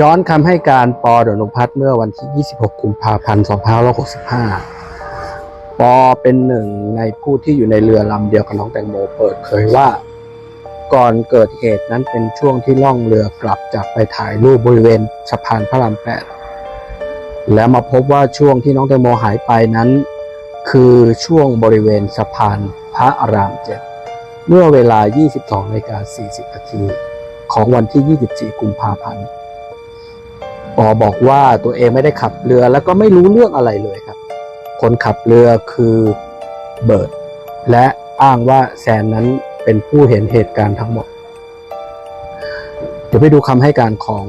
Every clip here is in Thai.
ย้อนคำให้การปอดนุพัฒน์เมื่อวันที่ 26 กุมภาพันธ์ 2565 ปอเป็นหนึ่งในผู้ที่อยู่ในเรือลำเดียวกับน้องแตงโมเปิดเผยว่า ก่อนเกิดเหตุนั้นเป็นช่วงที่ล่องเรือกลับจากไปถ่ายรูปบริเวณสะพานพระรามแปดแล้วมาพบว่าช่วงที่น้องแตงโมหายไปนั้น คือช่วงบริเวณสะพานพระรามเจ็ดเมื่อเวลา 22นาฬิกา40นาทีของวันที่ 24 กุมภาพันธ์ ปอบอกว่าตัวเองไม่ได้ขับเรือแล้วก็ไม่รู้เรื่องอะไรเลยครับ คนขับเรือคือเบิร์ดและอ้างว่าแซนนั้นเป็นผู้เห็นเหตุการณ์ทั้งหมด เดี๋ยวไปดูคำให้การของ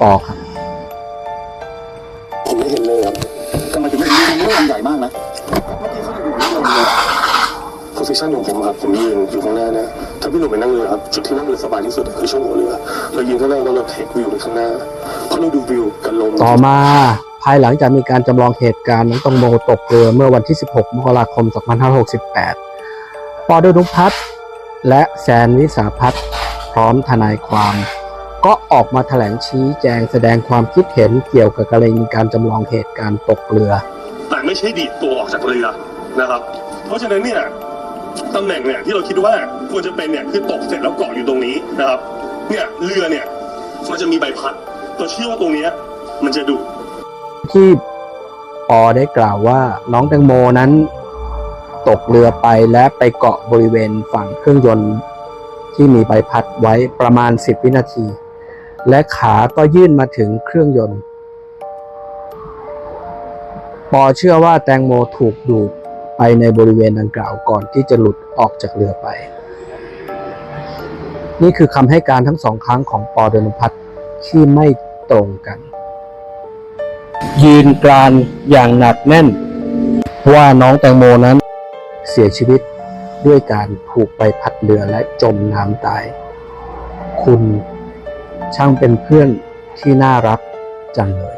ปอครับผมไม่เห็นเลยครับทำไมถึงไม่เห็นเรื่องใหญ่มากนะเมื่อกี้เขาอยู่ที่เรือโพสิชันของผมอะครับผมยืนอยู่ข้างหน้านะ ถ้าพี่หนุ่มไปนั่งเรือครับจุดที่นั่งเรือสบายที่สุดอะคือช่วงหัวเรือเรายืนข้างหน้าแล้วเราเทควิวไปข้างหน้าเพราะเราดูวิวกันลมต่อมาภายหลังจากมีการจำลองเหตุการณ์น้องแตงโมตกเรือเมื่อวันที่ 16 มกราคม 2568 ปอดนุพัฒน์และแซนวิสาพัฒน์พร้อมทนายความ ก็ออกมาแถลงชี้แจงแสดงความคิดเห็นเกี่ยวกับกรณีการจำลองเหตุการณ์ตกเรือ แต่ไม่ใช่ดีดตัวออกจากเรือนะครับ เพราะฉะนั้นเนี่ยตำแหน่งเนี่ยที่เราคิดว่า ควรจะเป็นเนี่ยคือตกเสร็จแล้วเกาะอยู่ตรงนี้นะครับเนี่ยเรือเนี่ยมันจะมีใบพัดเราเชื่อว่าตรงเนี้ยมันจะดูดที่ปอได้กล่าวว่าน้องแตงโมนั้น ตกเรือไปและไปเกาะบริเวณฝั่งเครื่องยนต์ที่มีใบพัดไว้ประมาณ 10 วินาที และขาก็ยื่นมาถึงเครื่องยนต์ ปอเชื่อว่าแตงโมถูกดูดไปในบริเวณดังกล่าวก่อนที่จะหลุดออกจากเรือไป นี่คือคำให้การทั้งสองครั้งของปอดนุพัฒน์ที่ไม่ตรงกัน ยืนกรานอย่างหนักแน่น ว่าน้องแตงโมนั้น เสียชีวิตด้วยการถูกใบพัดเรือและจมน้ำตาย คุณช่างเป็นเพื่อนที่น่ารักจังเลย